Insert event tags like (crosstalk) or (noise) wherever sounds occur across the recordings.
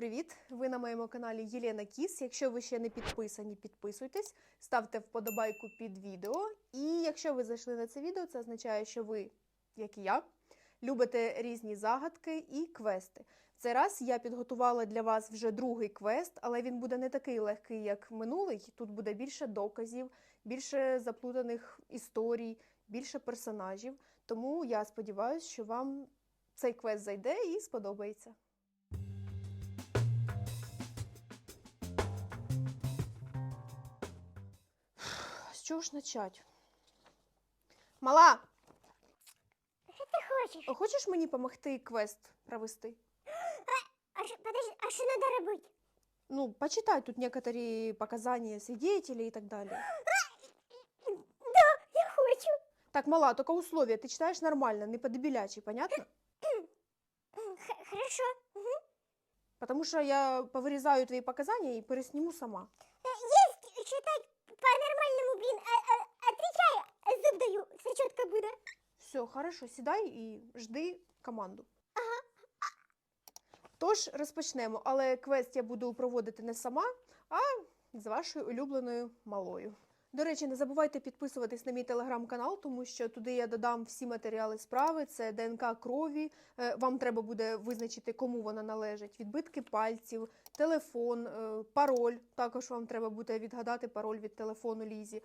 привіт! Ви на моєму каналі Єлена Кіс. Якщо ви ще не підписані, підписуйтесь, ставте вподобайку під відео. І якщо ви зайшли на це відео, це означає, що ви, як і я, любите різні загадки і квести. Цей раз я підготувала для вас вже другий квест, але він буде не такий легкий, як минулий. Тут буде більше доказів, більше заплутаних історій, більше персонажів. Тому я сподіваюся, що вам цей квест зайде і сподобається. чого ж почати? Мала, Що ти хочеш? хочеш мені допомогти квест провести? А що, подожди, а що треба робити? Ну, почитай тут некоторые показания свидетелей и так далее. Я хочу. Так, мала, только условия. Ты читаешь нормально, не по-дебилячий, понятно? М, х- Хорошо. Мгм. Потому что я повырезаю твои показания и пересниму сама. Все, хорошо, сідай і жди команду. Тож розпочнемо, але квест я буду проводити не сама, а з вашою улюбленою малою. До речі, не забувайте підписуватись на мій телеграм-канал, тому що туди я додам всі матеріали справи. Це ДНК крові. е, Вам треба буде визначити, кому вона належить, відбитки пальців, телефон, е, пароль. Також вам треба буде відгадати пароль від телефону Лізі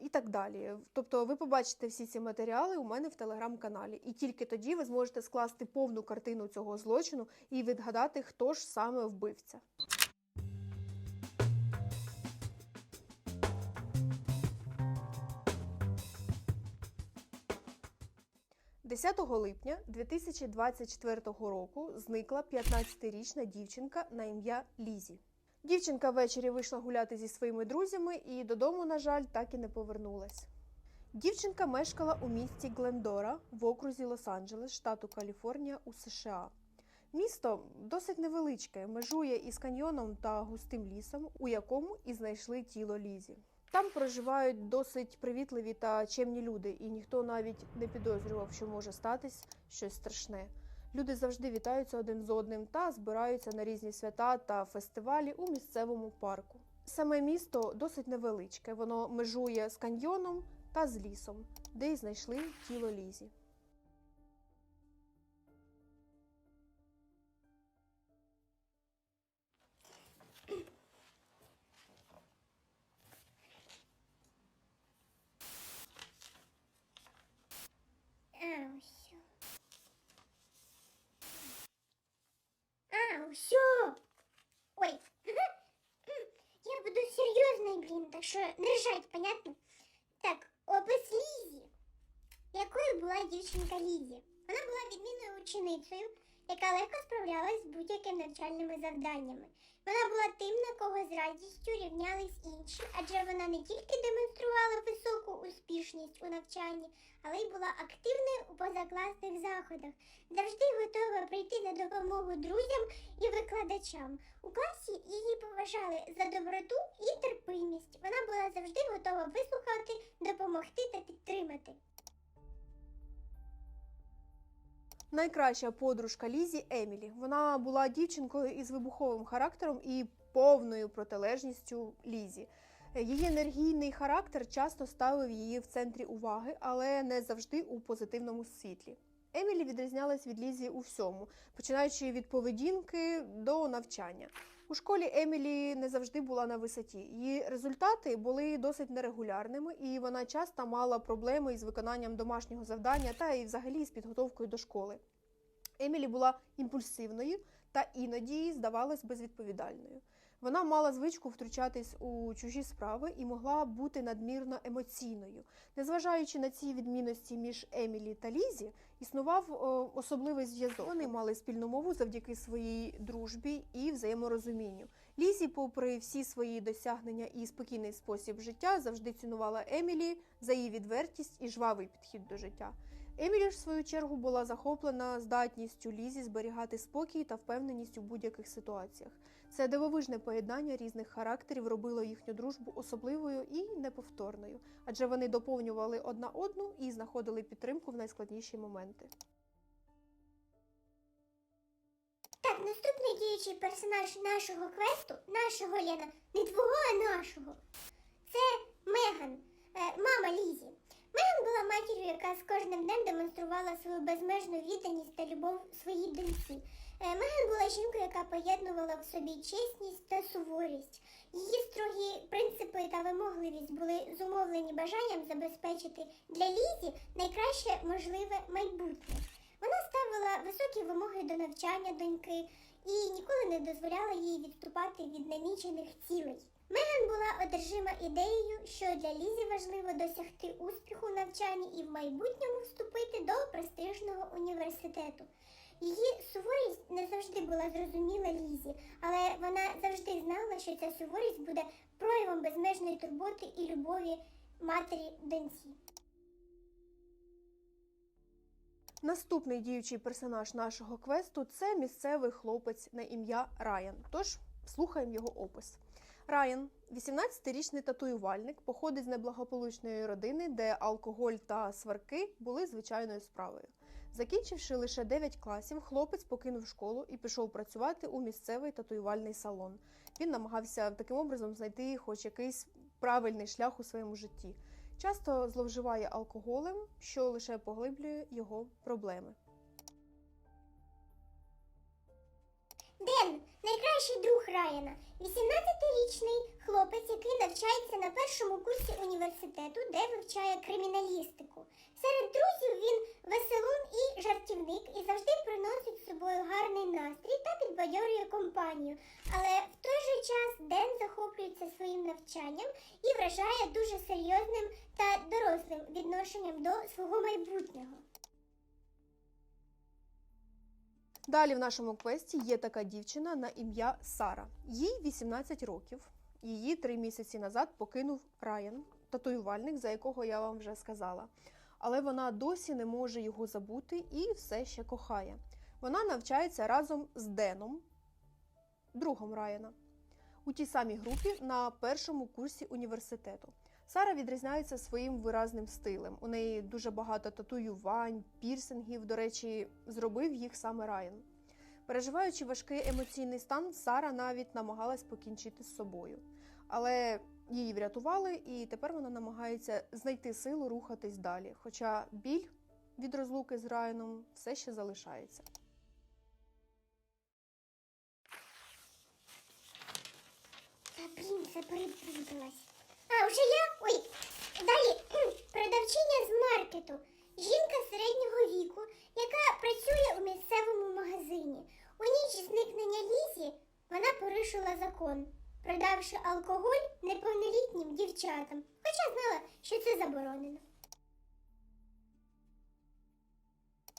і так далі. Тобто, ви побачите всі ці матеріали у мене в телеграм-каналі, і тільки тоді ви зможете скласти повну картину цього злочину і відгадати, хто ж саме вбивця. 10 липня 2024 року зникла 15-річна дівчинка на ім'я Лізі. Дівчинка ввечері вийшла гуляти зі своїми друзями і додому, на жаль, так і не повернулась. Дівчинка мешкала у місті Глендора в окрузі Лос-Анджелес, штату Каліфорнія у США. Місто досить невеличке, межує із каньйоном та густим лісом, у якому і знайшли тіло Лізі. Там проживають досить привітливі та чемні люди, і ніхто навіть не підозрював, що може статись щось страшне. Люди завжди вітаються один з одним та збираються на різні свята та фестивалі у місцевому парку. Саме місто досить невеличке, воно межує з каньйоном та з лісом, де й знайшли тіло Лізі. А, все. Ой. (laughs) Я буду серьезной, блин, так что не понятно? Так, опис Лізі. Якою була дівчинка Лізі? Вона була відмінною ученицею, яка легко справлялась з будь-якими навчальними завданнями. Вона була тим, на кого з радістю рівнялись інші, адже вона не тільки демонструвала високу успішність у навчанні, але й була активною у позакласних заходах, завжди готова прийти на допомогу друзям і викладачам. У класі її поважали за доброту і терпимість. Вона була завжди готова вислухати, допомогти та підтримати. Найкраща подружка Лізі Емілі. Вона була дівчинкою із вибуховим характером і повною протилежністю Лізі. Її енергійний характер часто ставив її в центрі уваги, але не завжди у позитивному світлі. Емілі відрізнялась від Лізі у всьому, починаючи від поведінки до навчання. У школі Емілі не завжди була на висоті. Її результати були досить нерегулярними, і вона часто мала проблеми із виконанням домашнього завдання та і взагалі з підготовкою до школи. Емілі була імпульсивною та іноді здавалась безвідповідальною. Вона мала звичку втручатись у чужі справи і могла бути надмірно емоційною. Незважаючи на ці відмінності між Емілі та Лізі, існував о, особливий зв'язок. Вони мали спільну мову завдяки своїй дружбі і взаєморозумінню. Лізі, попри всі свої досягнення і спокійний спосіб життя, завжди цінувала Емілі за її відвертість і жвавий підхід до життя. Емілі ж, в свою чергу, була захоплена здатністю Лізі зберігати спокій та впевненість у будь-яких ситуаціях. Це дивовижне поєднання різних характерів робило їхню дружбу особливою і неповторною, адже вони доповнювали одна одну і знаходили підтримку в найскладніші моменти. Так, наступний діючий персонаж нашого квесту, нашого Лена, не твого, а нашого. Це Меган, е, мама Лізі. Меган була матір'ю, яка з кожним днем демонструвала свою безмежну відданість та любов своїй доньці. Е, Меган була жінкою, яка поєднувала в собі чесність та суворість. Її строгі принципи та вимогливість були зумовлені бажанням забезпечити для Лізі найкраще можливе майбутнє. Вона ставила високі вимоги до навчання доньки і ніколи не дозволяла їй відступати від намічених цілей. Меган була одержима ідеєю, що для Лізі важливо досягти успіху в навчанні і в майбутньому вступити до престижного університету. Її суворість не завжди була зрозуміла Лізі, але вона завжди знала, що ця суворість буде проявом безмежної турботи і любові матері доньці. Наступний діючий персонаж нашого квесту це місцевий хлопець на ім'я Райан. Тож слухаємо його опис. Райан, 18-річний татуювальник, походить з неблагополучної родини, де алкоголь та сварки були звичайною справою. Закінчивши лише 9 класів, хлопець покинув школу і пішов працювати у місцевий татуювальний салон. Він намагався таким образом знайти хоч якийсь правильний шлях у своєму житті. Часто зловживає алкоголем, що лише поглиблює його проблеми. Ден, найкращий друг Райана, 18-річний хлопець, який навчається на першому курсі університету, де вивчає криміналістику. Серед друзів він веселун і жартівник і завжди приносить з собою гарний настрій та підбадьорює компанію. Але в той же час Ден захоплюється своїм навчанням і вражає дуже серйозним та дорослим відношенням до свого майбутнього. Далі в нашому квесті є така дівчина на ім'я Сара. Їй 18 років. Її три місяці назад покинув Райан, татуювальник, за якого я вам вже сказала. Але вона досі не може його забути і все ще кохає. Вона навчається разом з Деном, другом Райана, у тій самій групі на першому курсі університету. Сара відрізняється своїм виразним стилем. У неї дуже багато татуювань, пірсингів. До речі, зробив їх саме Райан. Переживаючи важкий емоційний стан, Сара навіть намагалась покінчити з собою. Але її врятували, і тепер вона намагається знайти силу рухатись далі. Хоча біль від розлуки з Райаном все ще залишається. Та блін, це. А, вже я? Ой, далі продавчиня з маркету. Жінка середнього віку, яка працює у місцевому магазині. У ніч зникнення Лізі вона порушила закон, продавши алкоголь неповнолітнім дівчатам, хоча знала, що це заборонено.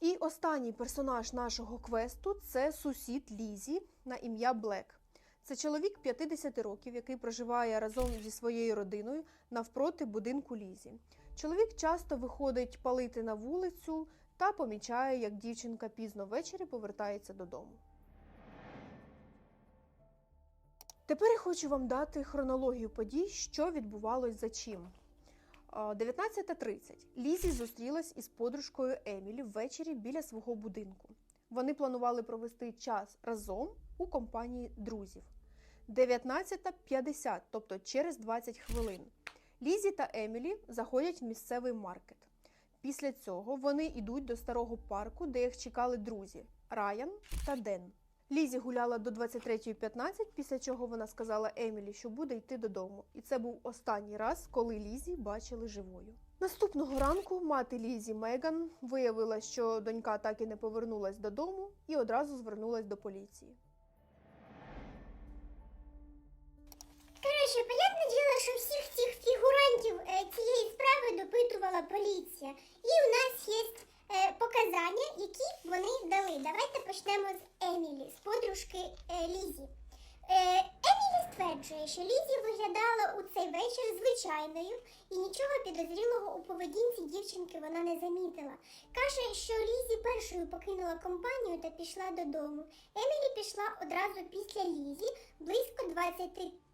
І останній персонаж нашого квесту це сусід Лізі на ім'я Блек. Це чоловік 50 років, який проживає разом зі своєю родиною навпроти будинку Лізі. Чоловік часто виходить палити на вулицю та помічає, як дівчинка пізно ввечері повертається додому. Тепер я хочу вам дати хронологію подій, що відбувалось за чим. А, 19.30. Лізі зустрілась із подружкою Емілі ввечері біля свого будинку. Вони планували провести час разом у компанії друзів. 19.50, тобто через 20 хвилин. Лізі та Емілі заходять в місцевий маркет. Після цього вони йдуть до старого парку, де їх чекали друзі Райан та Ден. Лізі гуляла до 23.15, після чого вона сказала Емілі, що буде йти додому. І це був останній раз, коли Лізі бачили живою. Наступного ранку мати Лізі Меган виявила, що донька так і не повернулась додому, і одразу звернулась до поліції. Коротше, понятне діло, що всіх цих фігурантів е, цієї справи допитувала поліція. І у нас є е, показання, які вони дали. Давайте почнемо з Емілі, з подружки е, Лізі. Емілі стверджує, що Лізі виглядала у цей вечір звичайною і нічого підозрілого у поведінці дівчинки вона не замітила. Каже, що Лізі першою покинула компанію та пішла додому. Емілі пішла одразу після Лізі близько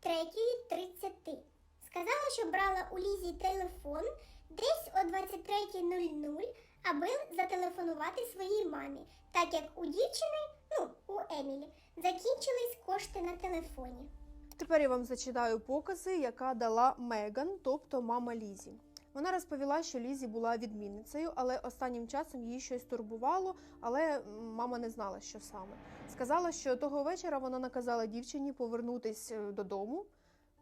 23.30. Сказала, що брала у Лізі телефон десь о 23.00, аби зателефонувати своїй мамі, так як у дівчини, ну, у Емілі. Закінчились кошти на телефоні. Тепер я вам зачитаю покази, яка дала Меган, тобто мама Лізі. Вона розповіла, що Лізі була відмінницею, але останнім часом її щось турбувало, але мама не знала, що саме. Сказала, що того вечора вона наказала дівчині повернутись е, додому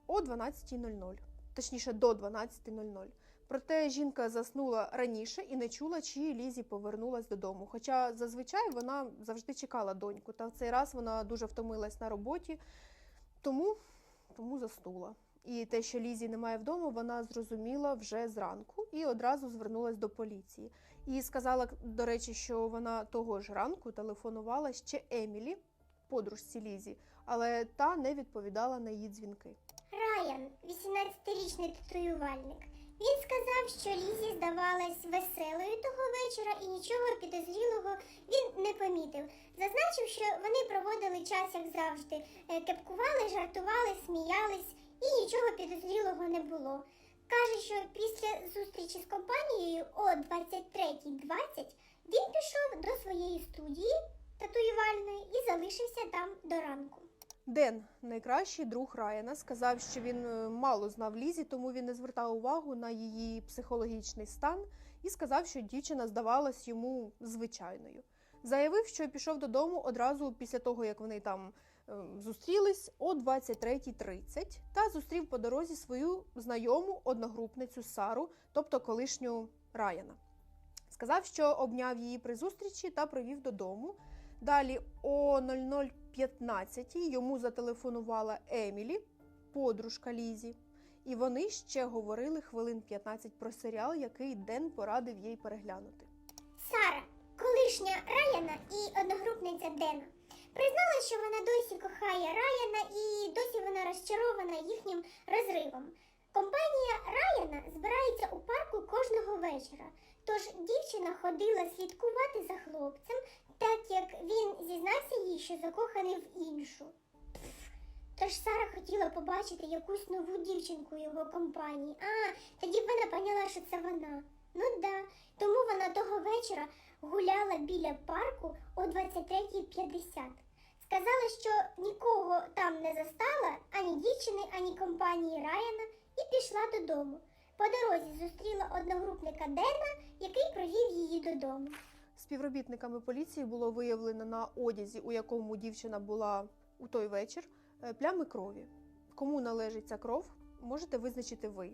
о 12.00, точніше до 12.00. Проте жінка заснула раніше і не чула, чи Лізі повернулась додому. Хоча зазвичай вона завжди чекала доньку, та в цей раз вона дуже втомилась на роботі, тому, тому заснула. І те, що Лізі немає вдома, вона зрозуміла вже зранку і одразу звернулась до поліції. І сказала, до речі, що вона того ж ранку телефонувала ще Емілі, подружці Лізі, але та не відповідала на її дзвінки. Райан, 18-річний татуювальник. Він сказав, що Лізі здавалась веселою того вечора і нічого підозрілого він не помітив. Зазначив, що вони проводили час, як завжди, Е, кепкували, жартували, сміялись і нічого підозрілого не було. Каже, що після зустрічі з компанією о 23.20 він пішов до своєї студії татуювальної і залишився там до ранку. Ден, найкращий друг Райана, сказав, що він е, мало знав Лізі, тому він не звертав увагу на її психологічний стан і сказав, що дівчина здавалась йому звичайною. Заявив, що пішов додому одразу після того, як вони там зустрілись о 23.30 та зустрів по дорозі свою знайому одногрупницю Сару, тобто колишню Райана. Сказав, що обняв її при зустрічі та привів додому. Далі о 00.15 йому зателефонувала Емілі, подружка Лізі, і вони ще говорили хвилин 15 про серіал, який Ден порадив їй переглянути. Сара, колишня Райана і одногрупниця Дена, признала, що вона досі кохає Райана і досі вона розчарована їхнім розривом. Компанія Райана збирається у парку кожного вечора. Тож дівчина ходила слідкувати за хлопцем, так як він зізнався їй, що закоханий в іншу. Тож Сара хотіла побачити якусь нову дівчинку його компанії. А, тоді вона поняла, що це вона. Ну да. Тому вона того вечора гуляла біля парку о 23.50. Сказала, що нікого там не застала, ані дівчини, ані компанії Райана, і пішла додому. По дорозі зустріла одногрупника Дена, який провів її додому. Співробітниками поліції було виявлено на одязі, у якому дівчина була у той вечір, е, плями крові. Кому належить ця кров, можете визначити ви.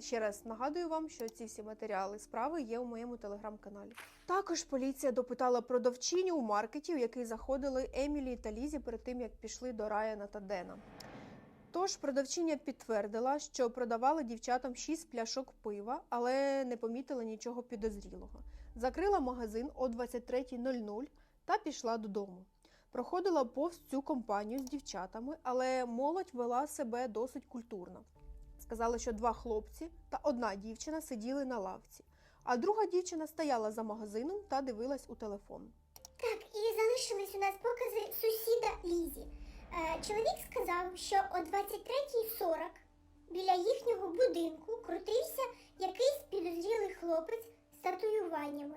Ще раз нагадую вам, що ці всі матеріали справи є у моєму телеграм-каналі. Також поліція допитала продавчиню у маркеті, у який заходили Емілі та Лізі перед тим, як пішли до Райана та Дена. Тож продавчиня підтвердила, що продавала дівчатам 6 пляшок пива, але не помітила нічого підозрілого. Закрила магазин о 23.00 та пішла додому. Проходила повз цю компанію з дівчатами, але молодь вела себе досить культурно. Сказали, що два хлопці та одна дівчина сиділи на лавці, а друга дівчина стояла за магазином та дивилась у телефон. Так, і залишились у нас покази сусіда Лізі. Е, чоловік сказав, що о 23.40 біля їхнього будинку крутився якийсь підозрілий хлопець з татуюваннями.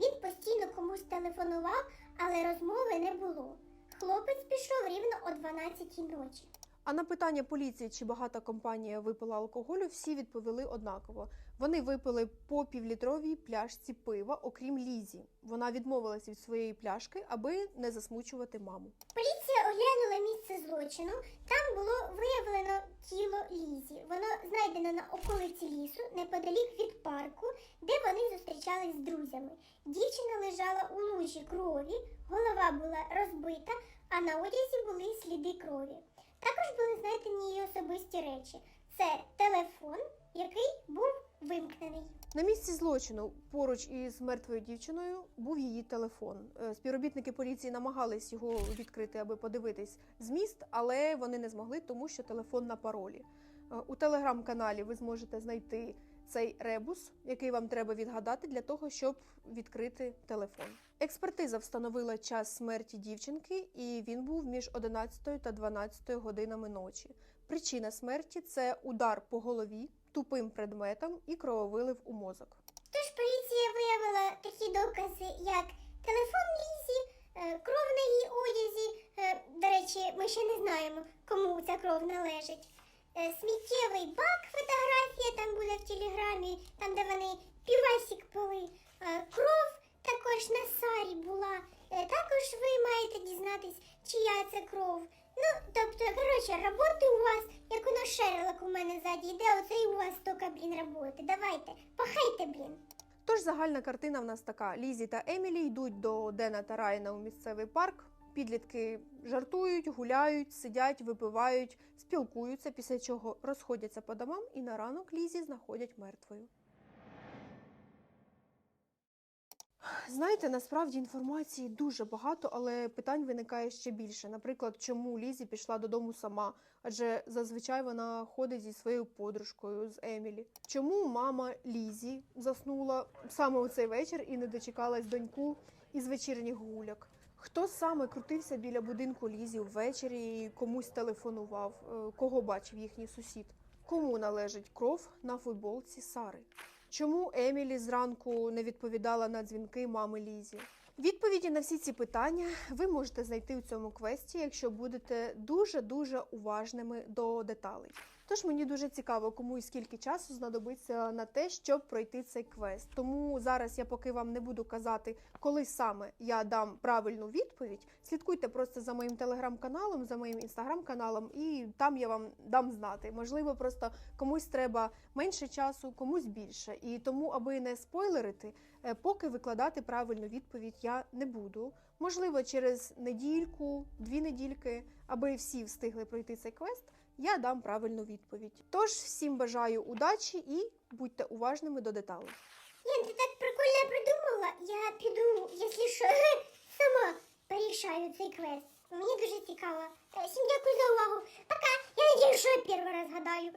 Він постійно комусь телефонував, але розмови не було. Хлопець пішов рівно о 12 ночі. А на питання поліції, чи багата компанія випила алкоголю, всі відповіли однаково. Вони випили по півлітровій пляшці пива, окрім Лізі. Вона відмовилась від своєї пляшки, аби не засмучувати маму. Поліція оглянула місце злочину. Там було виявлено тіло Лізі. Воно знайдено на околиці лісу, неподалік від парку, де вони зустрічались з друзями. Дівчина лежала у лужі крові, голова була розбита, а на одязі були сліди крові. Також були знайдені її особисті речі. Це телефон, який був вимкнений. На місці злочину поруч із мертвою дівчиною був її телефон. Е, Співробітники поліції намагались його відкрити, аби подивитись зміст, але вони не змогли, тому що телефон на паролі. Е, У телеграм-каналі ви зможете знайти цей ребус, який вам треба відгадати для того, щоб відкрити телефон. Експертиза встановила час смерті дівчинки, і він був між 11 та 12 годинами ночі. Причина смерті це удар по голові тупим предметом і крововилив у мозок. Тож поліція виявила такі докази, як телефон Лізі, е, кров на її одязі, До речі, ми ще не знаємо, кому ця кров належить. Е, Сміттєвий бак, фотографія там буде в телеграмі, там де вони півасік пили. Е, Кров також на сарі була. Е, Також ви маєте дізнатись, чия це кров. Ну, тобто, коротше, роботи у вас, як воно Шерлок у мене ззаді йде, оце і у вас тільки, блін, роботи. Давайте, пахайте, блін. Тож загальна картина в нас така: Лізі та Емілі йдуть до Дена та Райана у місцевий парк. Підлітки жартують, гуляють, сидять, випивають, спілкуються, після чого розходяться по домам і на ранок Лізі знаходять мертвою. Знаєте, насправді інформації дуже багато, але питань виникає ще більше. Наприклад, чому Лізі пішла додому сама? Адже зазвичай вона ходить зі своєю подружкою з Емілі. Чому мама Лізі заснула саме у цей вечір і не дочекалась доньку із вечірніх гуляк? Хто саме крутився біля будинку Лізі ввечері і комусь телефонував? Е, Кого бачив їхній сусід? Кому належить кров на футболці Сари? Чому Емілі зранку не відповідала на дзвінки мами Лізі? Відповіді на всі ці питання ви можете знайти у цьому квесті, якщо будете дуже дуже уважними до деталей. Тож мені дуже цікаво, кому і скільки часу знадобиться на те, щоб пройти цей квест. Тому зараз я поки вам не буду казати, коли саме я дам правильну відповідь. Слідкуйте просто за моїм телеграм-каналом, за моїм інстаграм-каналом, і там я вам дам знати. Можливо, просто комусь треба менше часу, комусь більше. І тому, аби не спойлерити, е, поки викладати правильну відповідь я не буду. Можливо, через недільку, дві недільки, аби всі встигли пройти цей квест, я дам правильну відповідь. Тож всім бажаю удачі і будьте уважними до деталей. Лен, ти так прикольно придумала. Я піду, якщо що, (laughs) сама порішаю цей квест. Мені дуже цікаво. Всім дякую за увагу. Пока. Я надію, що я перший раз гадаю.